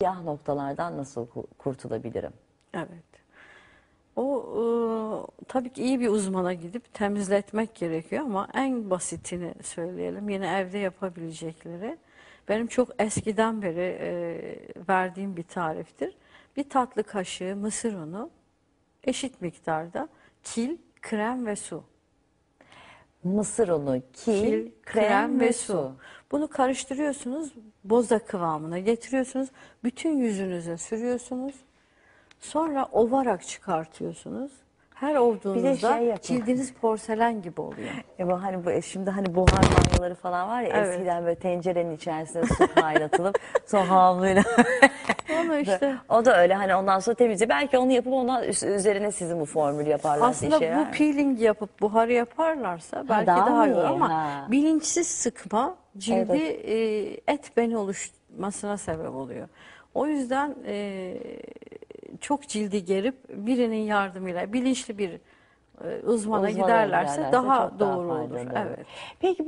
siyah noktalardan nasıl ku- kurtulabilirim? Evet. O e, tabii ki iyi bir uzmana gidip temizletmek gerekiyor ama en basitini söyleyelim. Yine evde yapabilecekleri. Benim çok eskiden beri e, verdiğim bir tariftir. Bir tatlı kaşığı mısır unu eşit miktarda kil, krem ve su. Mısır unu, kil, Kil, krem, ve su. Bunu karıştırıyorsunuz, boza kıvamına getiriyorsunuz. Bütün yüzünüze sürüyorsunuz. Sonra ovarak çıkartıyorsunuz. Her ovduğunuzda şey cildiniz porselen gibi oluyor. Ya bu hani bu, şimdi hani buhar banyoları falan var ya Evet. eskiden böyle tencerenin içerisine su kaynatılıp sonra havluyla. Onu işte o da öyle hani ondan sonra temizle. Belki onu yapıp ondan üst- üzerine sizin bu formülü yaparlarsa aslında işe yarar bu mı? peeling yapıp buharı yaparlarsa belki daha daha, mı iyi iyi? ama Ha. bilinçsiz sıkma cildi e, et beni oluşmasına sebep oluyor. O yüzden e, çok cildi gerip birinin yardımıyla bilinçli bir e, uzmana Uzmana giderlerse giderlerse daha çok doğru olur. faydalı olur. Evet. Peki bu